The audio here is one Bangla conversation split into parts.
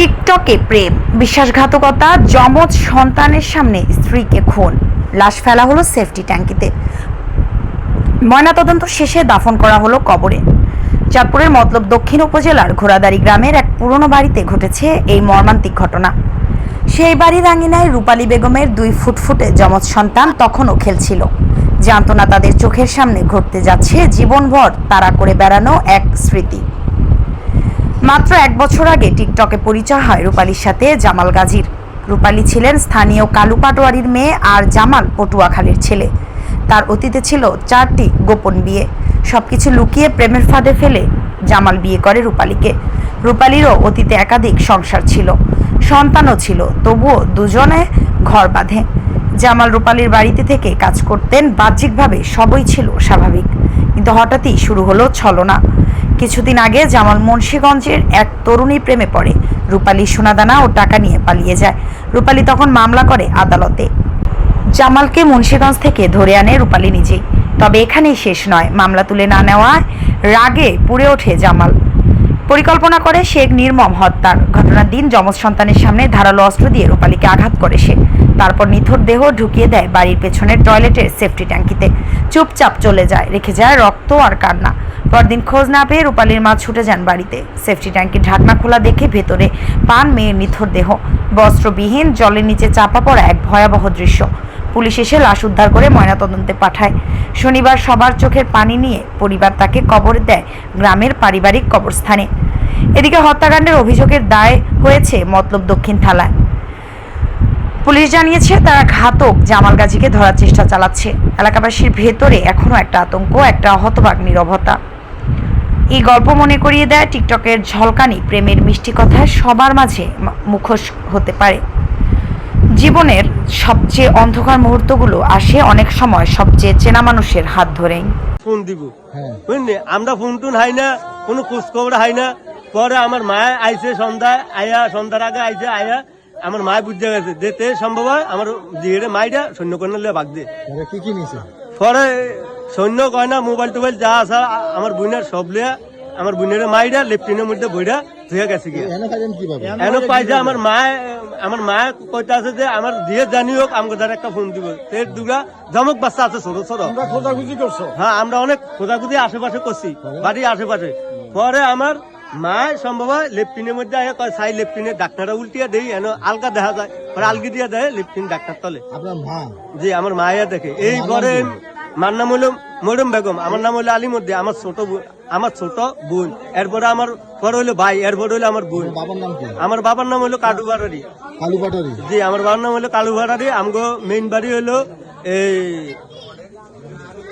টিকটকে প্রেম, বিশ্বাসঘাতকতা, যমজ সন্তানের সামনে স্ত্রীকে খুন। লাশ ফেলা হলো সেফটি ট্যাঙ্কিতে। ময়নাতদন্ত শেষে দাফন করা হলো কবরে। চাঁদপুরের মতলব দক্ষিণ উপজেলার ঘোড়াদারি গ্রামের এক পুরনো বাড়িতে ঘটেছে এই মর্মান্তিক ঘটনা। সেই বাড়ির আঙিনায় রূপালী বেগমের দুই ফুটফুটে যমজ সন্তান তখনও খেলছিল। জানতো না তাদের চোখের সামনে ঘটতে যাচ্ছে জীবনভর তারা করে বেড়ানো এক স্মৃতি। মাত্র এক বছর আগে টিকটকে পরিচয় হয় রূপালীর সাথে জামাল গাজীর। রূপালী ছিলেন স্থানীয় কালু পাটোয়ারির মেয়ে আর জামাল পটুয়াখালীর ছেলে। তার অতীতে ছিল চারটি গোপন বিয়ে। সবকিছু লুকিয়ে প্রেমের ফাঁদে ফেলে জামাল বিয়ে করে রূপালীকে। রূপালীরও অতীতে একাধিক সংসার ছিল। সন্তানও ছিল, তবুও দুজনে ঘর বাঁধে। জামাল রূপালীর বাড়িতে থেকে কাজ করতেন, বাহ্যিকভাবে সবই ছিল স্বাভাবিক। কিন্তু হঠাৎই শুরু হলো ছলনা। কিছুদিন আগে জামাল মুন্সীগঞ্জের এক তরুণী প্রেমে পড়ে। রূপালী সোনাদানা ও টাকা নিয়ে পালিয়ে যায়। রূপালী তখন মামলা করে আদালতে। জামালকে মুন্সীগঞ্জ থেকে ধরে আনে রূপালী নিজেই। তবে এখানেই শেষ নয়। মামলা তুলে না নেওয়ায় রাগে পুড়ে ওঠে জামাল। পরিকল্পনা করে শেখ নির্মম হত্যার। ঘটনার দিন যমজ সন্তানের সামনে ধারালো অস্ত্র দিয়ে রূপালীকে আঘাত করে সে। তারপর নিথর দেহ ঢুকিয়ে দেয় বাড়ির পেছনের টয়লেটের সেফটি ট্যাঙ্কিতে। চুপচাপ চলে যায়, রেখে যায় রক্ত আর কান্না। পরদিন খোঁজ না পেয়ে রূপালীর মা ছুটে যান বাড়িতে। সেফটি ট্যাঙ্কির ঢাকনা খোলা দেখে ভেতরে পান মেয়ের নিথর দেহ। বস্ত্রবিহীন জলের নিচে চাপা পড়া এক ভয়াবহ দৃশ্য। পুলিশ এসে লাশ উদ্ধার করে ময়নাতদন্তে পাঠায়। শনিবার সবার চোখের পানি নিয়ে পরিবার তাকে কবর দেয় গ্রামের পারিবারিক কবরস্থানে। এদিকে হত্যাকাণ্ডের অভিযোগের দায় হয়েছে মতলব দক্ষিণ থানায় পুলিশ জানিয়েছে তারা ঘাতক জামাল গাজীকে ধরার চেষ্টা চালাচ্ছে। এলাকাবাসীর ভেতরে এখনও একটা আতঙ্ক একটা হতবাক নীরবতা। এই গল্প মনে করিয়ে দেয় টিকটকের ঝলকানি প্রেমের মিষ্টি কথায় সবার মাঝে মুখোশ হতে পারে। জীবনের সবচেয়ে অন্ধকার মুহূর্তগুলো আসে অনেক সময় সবচেয়ে চেনা মানুষের হাত ধরেই। ফোন দিব। হ্যাঁ। আমরা ফোন টুন হাই না কোনো খোঁজ খবর হাই না। পরে আমার মায় আইছে সন্ধ্যায় আয়া সন্ধ্যার আগে আইছে আয়া আমার মায় বুঝতে গেছে যেতে সম্ভব হয় আমার জিহেরে মাইটা সৈন্য কন্যা বাগ দিয়ে কি কি নিছে? পরে সৈন্য কয় না মোবাইল টোবাইল যা আসা আমার বোনের সব লিয়া আমার বোনের মাইটা লেফটিনের মধ্যে বইটা ধুয়ে গেছে গিয়ে। এনে পাইছে আমার মায় আমার মায় কইতে আছে যে আমার দিয়ে জানি হোক আমাকে দ্বারা একটা ফোন দিব। এর দুটা জমক বাচ্চা আছে ছোট ছোট। খোঁজাখুঁজি করছ? হ্যাঁ আমরা অনেক খোঁজাখুঁজি আশেপাশে করছি বাড়ির আশেপাশে। পরে আমার মা সম্ভব হয় লেফটিনের মধ্যে আয়া কয় সাই লেফটিনের ডাক্তাররা উল্টিয়া দেই এন আলগা দেখা যায়। পরে আলগি দিয়ে দেয় লেফটিন ডাক্তার তলে। জি আমার মায়া দেখে। এই ঘরে মার নাম হলো মরম বেগম। আমার নাম হলো আলিমদ্দি আমার ছোট বোন- আমার ছোট বোন। এরপরে আমার পরে হলো ভাই এরপরে হলো আমার বোন। তোমার বাবার নাম কি? আমার বাবার নাম হলো কাডুবাড়ি কালু পাটারি জি আমার বাবার নাম হলো কালুবাড়ি আমগো মেইন বাড়ি হলো এই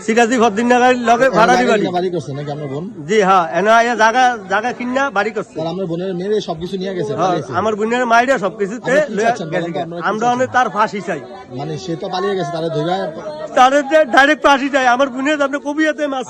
সিরাজি ভদ্দিনগর লগে ভাড়ারি বাড়ি বাড়ি করছে নাকি আপনার বোন? জি হ্যাঁ এনা আয়া জায়গা জায়গা কিনা বাড়ি করছে। আর আমার বোনের মেয়ে সবকিছু নিয়ে গেছে হ্যাঁ, আমার বোনের মাইরা সবকিছুতে গেছে। আমরা অনেক তার ফাঁসি চাই। মানে সে তো পালিয়ে গেছে ধৈর্য তাদের ডাইরেক্ট ফাঁসি চাই আমার বোনের আপনি কবিয়াতে মাছ